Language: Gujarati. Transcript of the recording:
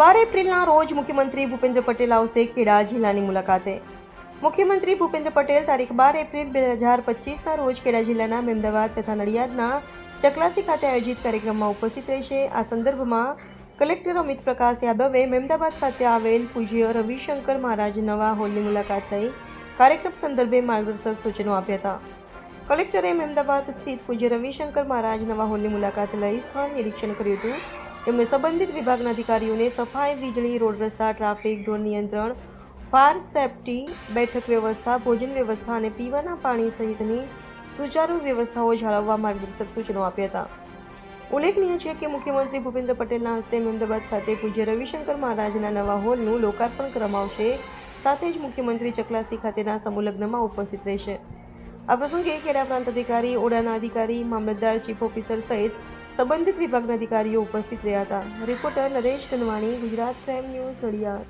બાર એપ્રિલના રોજ મુખ્યમંત્રી ભૂપેન્દ્ર પટેલ આવશે ખેડા જિલ્લાની મુલાકાતે. મુખ્યમંત્રી ભૂપેન્દ્ર પટેલ તારીખ બાર એપ્રિલ બે હજાર પચીસના રોજ ખેડા જિલ્લાના મેમદાવાદ તથા નડિયાદના ચકલાસી ખાતે આયોજિત કાર્યક્રમમાં ઉપસ્થિત રહેશે. આ સંદર્ભમાં કલેક્ટર અમિત પ્રકાશ યાદવે મહેમદાબાદ ખાતે આવેલ પૂજ્ય રવિશંકર મહારાજ નવા હોલની મુલાકાત લઈ કાર્યક્રમ સંદર્ભે માર્ગદર્શક સૂચનો આપ્યા હતા. કલેક્ટરે મહેમદાબાદ સ્થિત પૂજ્ય રવિશંકર મહારાજ નવા હોલની મુલાકાત લઈ સ્થળ નિરીક્ષણ કર્યું હતું. તેમણે સંબંધિત વિભાગના અધિકારીઓને સફાઈ, વીજળી, રોડ રસ્તા, ટ્રાફિક, ઢોર નિયંત્રણ, ફાયર સેફટી, બેઠક વ્યવસ્થા, ભોજન વ્યવસ્થા અને પીવાના પાણી સહિતની સુચારુ વ્યવસ્થાઓ જાળવવા માર્ગદર્શક સૂચનો આપ્યા હતા. ઉલ્લેખનીય છે કે મુખ્યમંત્રી ભૂપેન્દ્ર પટેલના હસ્તે અમદાવાદ ખાતે પૂજ્ય રવિશંકર મહારાજના નવા હોલનું લોકાર્પણ કરવામાં સાથે જ મુખ્યમંત્રી ચકલાસી ખાતેના સમૂહલગ્નમાં ઉપસ્થિત રહેશે. આ પ્રસંગે ખેડા પ્રાંત અધિકારી, ઓડાના અધિકારી, મામલતદાર, ચીફ ઓફિસર સહિત સંબંધિત વિભાગના અધિકારીઓ ઉપસ્થિત રહ્યા હતા. Reporter Naresh Kanvani Gujarat crime news Nadiad.